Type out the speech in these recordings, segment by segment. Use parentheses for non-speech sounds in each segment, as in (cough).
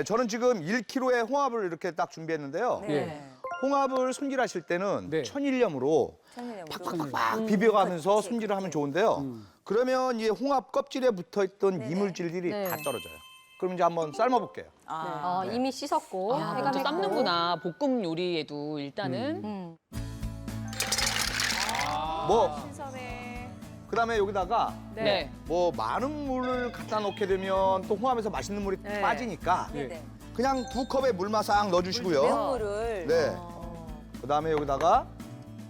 네, 저는 지금 1kg의 홍합을 이렇게 딱 준비했는데요. 네. 홍합을 손질하실 때는 네. 천일염으로 천일염으로. 팍팍팍 비벼가면서 그렇지, 손질을 하면. 좋은데요. 그러면 이 홍합 껍질에 붙어있던 네네. 이물질들이 네. 다 떨어져요. 그럼 이제 한번 삶아볼게요. 아. 어, 이미 씻었고 아, 해감했고. 또 삶는구나. 볶음 요리에도 일단은. 음. 뭐. 그다음에 여기다가 네. 뭐 많은 물을 갖다 놓게 되면 또 홍합에서 맛있는 물이 네. 빠지니까 네네. 그냥 두 컵의 물만 싹 넣어주시고요. 매운물을. 네. 어. 그다음에 여기다가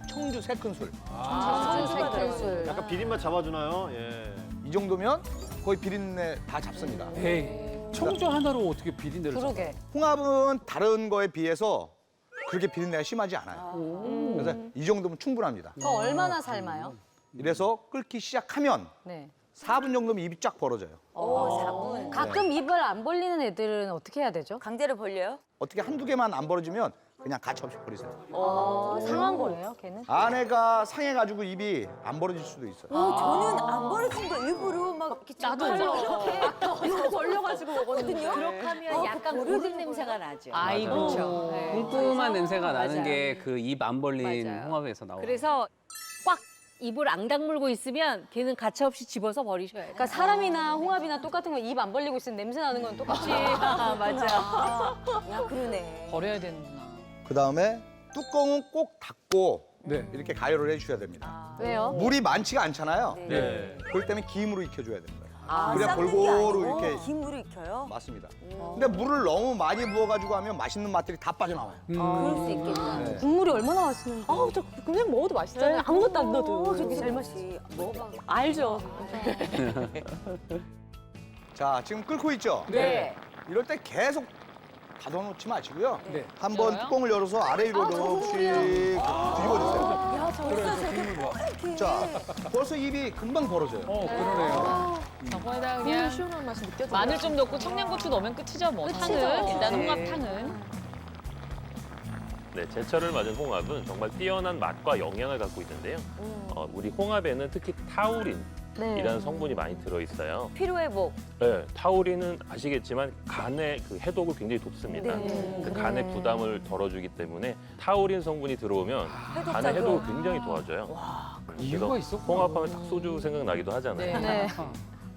청주 세 큰술. 아, 색깔술. 약간 비린맛 잡아주나요? 예. 이 정도면 거의 비린내 다 잡습니다. 에이, 청주 하나로 어떻게 비린내를 잡아? 그러게. 홍합은 다른 거에 비해서 그렇게 비린내가 심하지 않아요. 그래서 이 정도면 충분합니다. 그 얼마나 삶아요? 이래서 끓기 시작하면 네. 4분 정도면 입이 쫙 벌어져요. 오, 4분. 가끔 입을 안 벌리는 애들은 어떻게 해야 되죠? 강제로 벌려요? 어떻게 한두 개만 안 벌어지면 그냥 가차 없이 버리세요. 어, 상한 거예요, 걔는? 아내가 상해가지고 입이 안 벌어질 수도 있어요. 오, 저는 안 벌어진 거 일부러 막 이렇게 나도 이렇게 (laughs) 이렇게 벌려가지고 먹거든요. 그렇게 하면 약간 고르는 냄새가 나죠. 아이고. 네. 쿰쿰한 냄새가 나는 맞아요. 게 그 입 안 벌린 맞아요. 홍합에서 나와요. 그래서 꽉 입을 앙당 물고 있으면 걔는 가차없이 집어서 버리셔야 돼요. 그러니까 사람이나 홍합이나 똑같은 거입안 벌리고 있으면 냄새 나는 건 똑같지. (laughs) 맞아. 야, 그러네. 버려야 되는구나. 그 다음에 뚜껑은 꼭 닫고 네. 이렇게 가열을 해주셔야 됩니다. 왜요? 물이 많지가 않잖아요. 네. 그럴 때면 김으로 익혀줘야 거예요. 아, 삶는 게 골고루 아니고 이렇게 김으로 익혀요? 맞습니다. 근데 물을 너무 많이 부어가지고 하면 맛있는 맛들이 다 빠져나와요. 그럴 수 있겠다. 네. 국물이 얼마나 맛있는지. 아우 저 그냥 먹어도 맛있잖아요. 아무것도 안 넣어도. 저기 제일 맛있지. 먹어봐. 알죠. (laughs) 자, 지금 끓고 있죠? 네. 이럴 때 계속 가둬놓지 마시고요. 네. 한번? 뚜껑을 열어서 아래 위로 조금씩 뒤집어주세요. 야, 저 벌써 저렇게 이렇게. 자, 벌써 입이 금방 벌어져요. 어, 그러네요. 저거에다 너무 그냥 시원한 맛이 느껴져요. 마늘 좀 넣고 청양고추 넣으면 끝이죠 뭐. 탕은 일단 네. 홍합탕은. 네, 제철을 맞은 홍합은 정말 뛰어난 맛과 영양을 갖고 있는데요. 어, 우리 홍합에는 특히 타우린 이라는 네. 성분이 많이 들어있어요. 피로회복. 네, 타우린은 아시겠지만 간의 그 해독을 굉장히 돕습니다. 네. 그 간의 부담을 덜어주기 때문에 타우린 성분이 들어오면 간의 해독을 굉장히 도와줘요. 이유가 그래서 있었구나. 홍합하면 딱 소주 생각나기도 하잖아요. 네.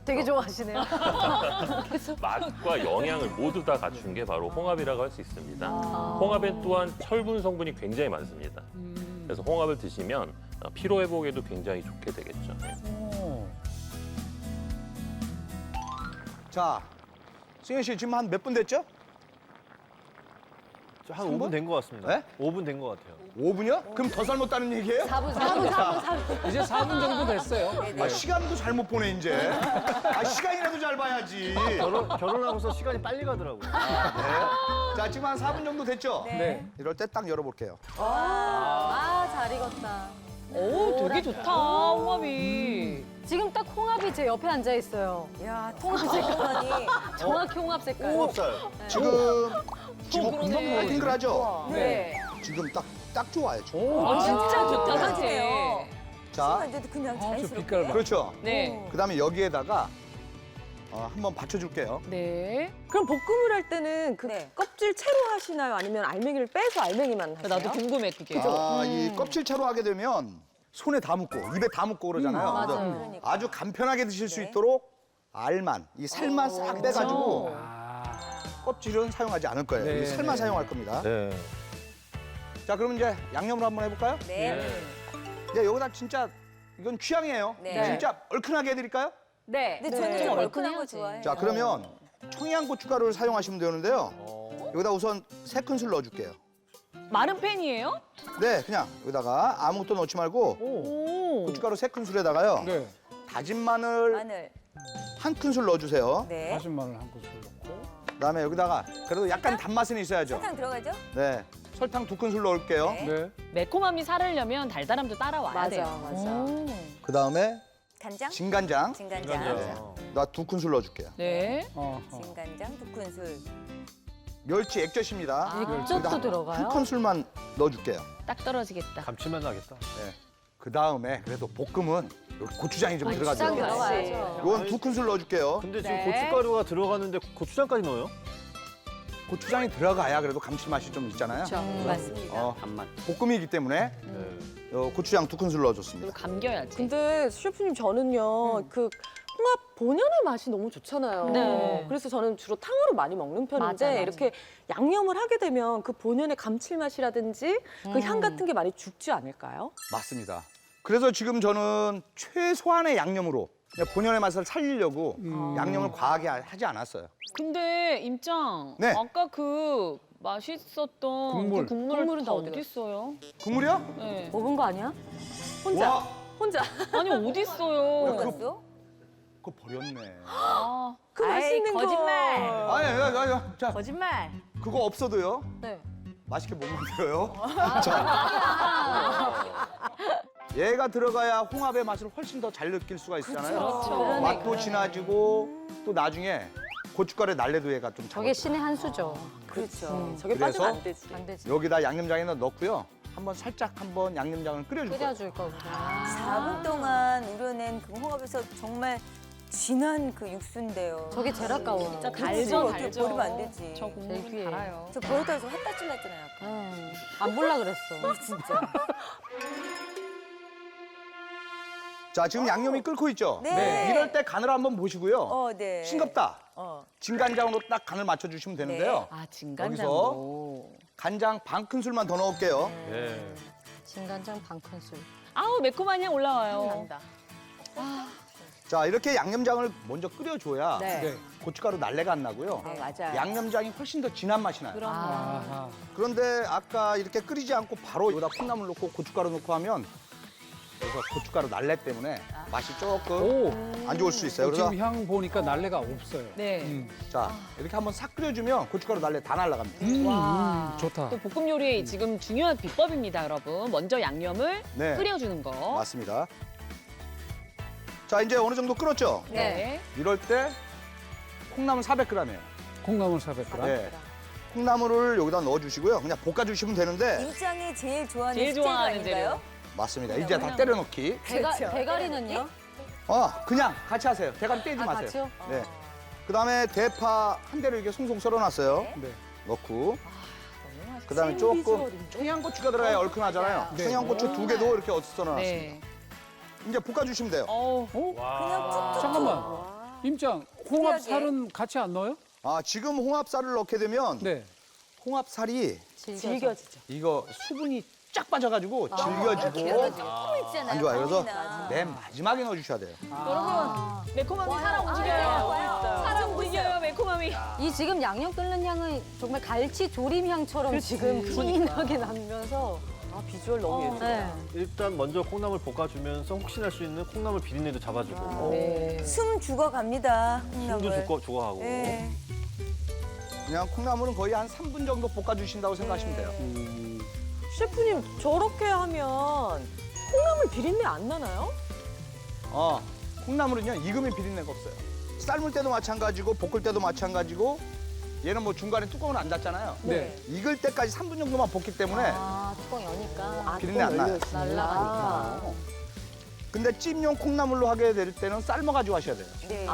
되게 좋아하시네요. (laughs) 맛과 영양을 모두 다 갖춘 게 바로 홍합이라고 할 수 있습니다. 아. 홍합엔 또한 철분 성분이 굉장히 많습니다. 그래서 홍합을 드시면 어, 피로 회복에도 굉장히 좋게 되겠죠. 네. 자, 승현 씨 지금 한 몇 분 됐죠? 저한 5분 된 것 같습니다. 네? 5분 된 것 같아요. 5분이요? 그럼 더 삶았다는 얘기예요? 4분, 4분, 4분, 4분. 이제 4분 정도 됐어요. 아, 시간도 잘못 보내 이제. 아, 시간이라도 잘 봐야지. 결혼, 결혼하고서 시간이 빨리 가더라고요. 네. 자, 지금 한 4분 정도 됐죠? 네. 이럴 때 딱 열어볼게요. 아, 잘 익었다. 오 되게 좋다 홍합이. 지금 딱 홍합이 제 옆에 앉아 있어요. 야, 통합 색깔이. (laughs) 정확히 홍합 색깔. 홍합살. 지금 지금 그러네. 금방 탱글하죠? 네. 지금 딱 딱 좋아요. 지금. 오, 아 진짜 좋다 대박이네요. 자, 순간인데도 그냥 아, 저 자연스럽게. 빛깔 봐. 그렇죠. 네. 그 다음에 여기에다가 어, 한번 받쳐줄게요. 네. 그럼 볶음을 할 때는 그 네. 껍질 채로 하시나요? 아니면 알맹이를 빼서 알맹이만 하세요? 나도 궁금해 그게. 아, 이 껍질차로 하게 되면 손에 다 묻고 입에 다 묻고 그러잖아요. 음, 그래서 맞아요. 그러니까. 아주 간편하게 드실 수 네. 있도록 알만, 이 살만 싹 빼가지고 아, 껍질은 사용하지 않을 거예요. 네, 이 살만 네. 사용할 겁니다. 네. 자, 그럼 이제 양념을 한번 해볼까요? 네. 네, 여기다 진짜 이건 취향이에요. 네. 진짜 얼큰하게 해드릴까요? 네. 근데 저는 네. 좀 얼큰한 거. 좋아해요. 자, 그러면 청양고춧가루를 사용하시면 되는데요. 여기다 우선 세 큰술 넣어줄게요. 마른 팬이에요? 네, 그냥 여기다가 아무것도 넣지 말고 오. 고춧가루 세 큰술에다가요. 네. 다진 마늘 마늘. 한 큰술 넣어주세요. 네. 다진 마늘 한 큰술 넣고. 그다음에 여기다가 그래도 약간 단맛은 있어야죠. 설탕 들어가죠? 네, 설탕 두 큰술 넣을게요. 네. 네. 매콤함이 살으려면 달달함도 따라와야 맞아, 돼요. 맞아. 오. 그다음에 간장? 진간장 진간장. 나 두 큰술 넣어줄게요. 네. 어, 어. 진간장 두 큰술. 멸치 액젓입니다. 아, 액젓도 들어가요? 한 큰술만 넣어줄게요. 딱 떨어지겠다. 감칠맛 나겠다. 그 다음에 그래도 볶음은 여기 고추장이 좀 들어가죠. 고추장 들어가야죠. 이건 두 큰술 넣어줄게요. 근데 지금 네. 고춧가루가 들어가는데 고추장까지 넣어요? 고추장이 들어가야 그래도 감칠맛이 좀 있잖아요. 맞습니다. 어, 단맛. 볶음이기 때문에 네. 어, 고추장 두 큰술 넣어줬습니다. 감겨야지. 근데 셰프님 저는요 그 홍합 본연의 맛이 너무 좋잖아요. 네. 그래서 저는 주로 탕으로 많이 먹는 편인데 맞아, 맞아. 이렇게 양념을 하게 되면 그 본연의 감칠맛이라든지 그 향 같은 게 많이 죽지 않을까요? 맞습니다. 그래서 지금 저는 최소한의 양념으로 그냥 본연의 맛을 살리려고 양념을 과하게 하- 하지 않았어요. 근데 임장 네. 아까 그 맛있었던 국물. 그 국물은 국물은 다 다 어디 어디 있어요? 국물이요? 네. 먹은 거 아니야? 혼자 와, 혼자 아니 어디 있어요? 그- 먹었어? 그거 버렸네. 아, 그 아이, 맛있는 거 거짓말. 아니, 아니, 아니, 아니, 자, 거짓말. 그거 없어도요. 네. 맛있게 못 만들어요. (laughs) 자. 얘가 들어가야 홍합의 맛을 훨씬 더 잘 느낄 수가 있잖아요. 그렇죠. 맛도 진해지고 또 나중에 고춧가루 날래도 얘가 좀 저게. 신의 한 수죠. 그렇죠. 저게 그래서 빠지면 안 되지. 안 되지. 여기다 양념장에는 넣고요. 한번 살짝 한번 양념장을 끓여줄 거예요. 끓여줄 거구나. 4분 동안 우려낸 그 홍합에서 정말 진한 그 육수인데요. 저게 제일 아까워요. 진짜 달죠, 어떻게 달죠. 버리면 안 되지. 저 국물은 되게. 달아요. 저 버릇해서 햇볕 났잖아요. 약간. 음, 안 볼라 그랬어. (laughs) 진짜. 자, 지금 양념이 끓고 있죠? 네. 이럴 때 간을 한번 보시고요. 어, 네. 싱겁다. 어. 진간장으로 딱 간을 맞춰주시면 되는데요. 아 진간장으로. 간장 반 큰술만 더 넣을게요. 네. 진간장 반 큰술. 아우 매콤한 향 올라와요. 난다. 자, 이렇게 양념장을 먼저 끓여줘야 네. 네. 고춧가루 날래가 안 나고요. 네, 맞아요. 양념장이 훨씬 더 진한 맛이 나요. 아하. 그런데 아까 이렇게 끓이지 않고 바로 여기다 콩나물 넣고 고춧가루 넣고 하면 그래서 고춧가루 날래 때문에 맛이 조금 오. 안 좋을 수 있어요. 그래서 지금 향 보니까 날래가 없어요. 네. 음. 자 이렇게 한번 싹 끓여주면 고춧가루 날래 다 날라갑니다. 음, 와. 음, 좋다. 또 볶음 요리의 지금 중요한 비법입니다, 여러분. 먼저 양념을 네. 끓여주는 거. 맞습니다. 자 이제 어느 정도 끓었죠? 네. 이럴 때 콩나물 400g이에요. 콩나물 400g. 네. 콩나물을 여기다 넣어주시고요. 그냥 볶아주시면 되는데 임장이 제일 좋아하는 제일 좋아하는 아닌가요? 맞습니다. 이제 다 때려 넣기. 대가, 그렇죠. 대가리는요? 어 그냥 같이 하세요. 대가리 떼지 아, 마세요. 같이요? 네. 그다음에 대파 한 대를 이렇게 송송 썰어놨어요. 네. 넣고 그다음에 조금 청양고추가 들어가야 얼큰하잖아요. 네. 청양고추 두 개도 이렇게 썰어놨습니다. 네. 이제 볶아주시면 돼요. 툭툭. 잠깐만. 임장, 홍합 살은 같이 안 넣어요? 아 지금 홍합살을 넣게 되면 네. 홍합살이 질겨지죠. 이거 수분이 쫙 빠져가지고 질겨지고 있잖아요. 안 좋아요. 그래서. 맨 마지막에 넣어주셔야 돼요. 여러분 매콤함이 살아 움직여요. 살아 움직여요, 매콤함이. 이 지금 양념 끓는 향은 정말 갈치 조림 향처럼 지금 푸닌하게 나면서 아 비주얼 너무 예쁘다. 네. 일단 먼저 콩나물 볶아주면서 혹시나 할 수 있는 콩나물 비린내도 잡아주고 네. 숨 죽어갑니다. 숨도 콩나물. 좋고 좋아하고 네. 그냥 콩나물은 거의 한 3분 정도 볶아주신다고 생각하시면 돼요. 음, 셰프님 저렇게 하면 콩나물 비린내 안 나나요? 어, 콩나물은요 익으면 비린내가 없어요. 삶을 때도 마찬가지고 볶을 때도 마찬가지고 얘는 뭐 중간에 뚜껑을 안 닫잖아요. 네. 익을 때까지 3분 정도만 볶기 때문에 아, 뚜껑 여니까 비린내 안 나요. 날라가니까. 근데 찜용 콩나물로 하게 될 때는 삶아가지고 하셔야 돼요. 네.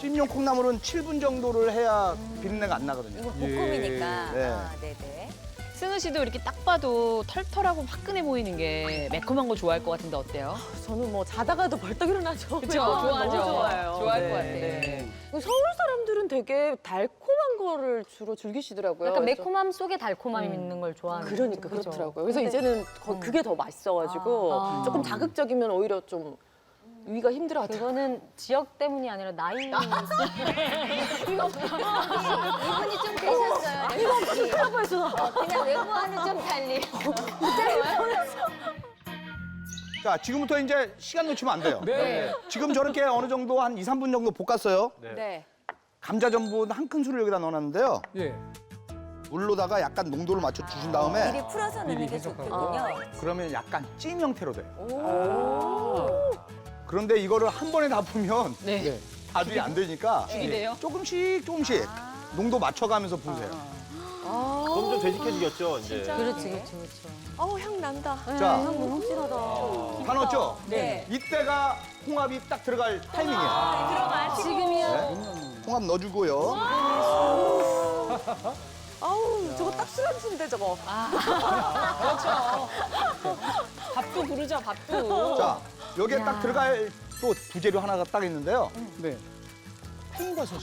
찜용 콩나물은 7분 정도를 해야 비린내가 안 나거든요. 이거 볶음이니까. 네. 아, 네네. 승은 씨도 이렇게 딱 봐도 털털하고 화끈해 보이는 게 매콤한 거 좋아할 것 같은데 어때요? 저는 뭐 자다가도 벌떡 일어나죠. 그쵸? 좋아하죠. 좋아요. 좋아할 것 네. 같아. 네. 서울 사람들은 되게 달콤한 거를 주로 즐기시더라고요. 약간 그래서- 매콤함 속에 달콤함이 있는 걸 좋아하는. 그러니까? 그렇더라고요. 그래서 이제는 거- 그게 더 맛있어가지고 아. 조금 자극적이면 오히려 좀 위가 힘들어하더라고요. 그거는 지역 때문이 아니라 나이. (laughs) 이분이 좀 되셨어요. 이거 해서 어, 그냥 외모와는 좀 달리. (laughs) 자, 지금부터 이제 시간 놓치면 안 돼요. 네. 지금 저렇게 어느 정도 한 2, 3분 정도 볶았어요. 네. 감자 전분 한 큰술을 여기다 넣어놨는데요. 예. 물로다가 약간 농도를 맞춰 주신 다음에 미리 풀어서 넣는 게 해석하고. 좋거든요. 그러면 약간 찜 형태로 돼요. 그런데 이거를 한 번에 다 풀면 네. 네. 다들이 안 되니까 죽이 돼요? 조금씩 조금씩 농도 맞춰가면서 부으세요. 그럼 좀 되직해지겠죠 이제 그렇지, 그렇지, 그렇죠. 어우 향 난다. 자, 향 너무 확실하다. 다 넣었죠? 네. 이때가 홍합이 딱 들어갈 타이밍이에요. 들어가. 지금이야. 네. 홍합 넣어주고요. (laughs) 아우 저거 딱 술안주인데 저거. (laughs) 밥도 부르자 밥도. 자, 여기에 딱 들어갈 또 부재료 하나가 딱 있는데요. 네. 팽이버섯이에요.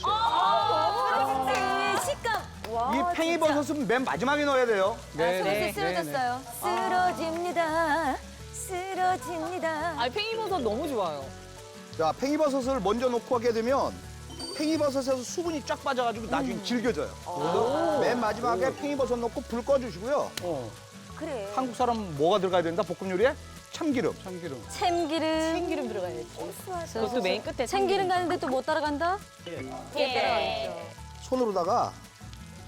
네, 식감. 와, 이 팽이버섯은 맨 마지막에 넣어야 돼요. 네, 속에 네, 쓰러졌어요. 쓰러집니다. 쓰러집니다. 아 팽이버섯 너무 좋아요. 자, 팽이버섯을 먼저 넣고 하게 되면 팽이버섯에서 수분이 쫙 빠져가지고 나중에 질겨져요. 그래서 맨 마지막에 팽이버섯 넣고 불 꺼주시고요. 어, 그래. 한국 사람 뭐가 들어가야 된다? 볶음 요리에 참기름. 참기름. 참기름. 참기름 들어가야지. 그것도 메인 끝에 참기름 가는데 또 못 따라간다? 예. 손으로다가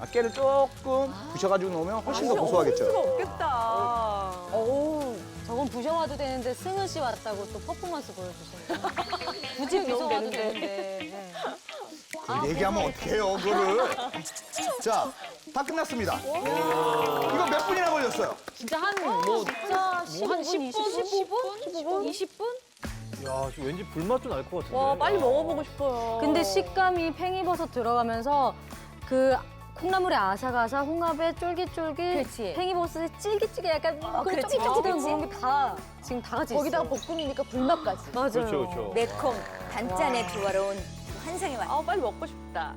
아, 깨를 조금 부셔가지고 넣으면 훨씬 더 고소하겠죠. 수가 없겠다. 어우, 저건 부셔와도 되는데 승은 씨 왔다고 또 퍼포먼스 보여주시네요. (laughs) 굳이 부셔와도 되는데. 네. 그 얘기하면 어떡해요, 그거를. 자, 다 끝났습니다. 이거 몇 분이나 걸렸어요? 진짜 한 뭐 진짜 한 10분, 15분? 20분? 야, 지금 왠지 불맛도 날것 같은데. 와 빨리 먹어보고 싶어요. 근데 식감이 팽이버섯 들어가면서 그 콩나물의 아삭아삭, 홍합의 쫄깃쫄깃, 그렇지. 팽이버섯의 찔깃찔깃 약간 그 그렇지, 쫄깃쫄깃한. 그런 게 다 지금 다 같이 거기다가 있어. 볶음이니까 불맛까지. 맞아요. 그렇죠, 그렇죠. 매콤, 단짠의 조화로운 환상의 맛. 아 빨리 먹고 싶다.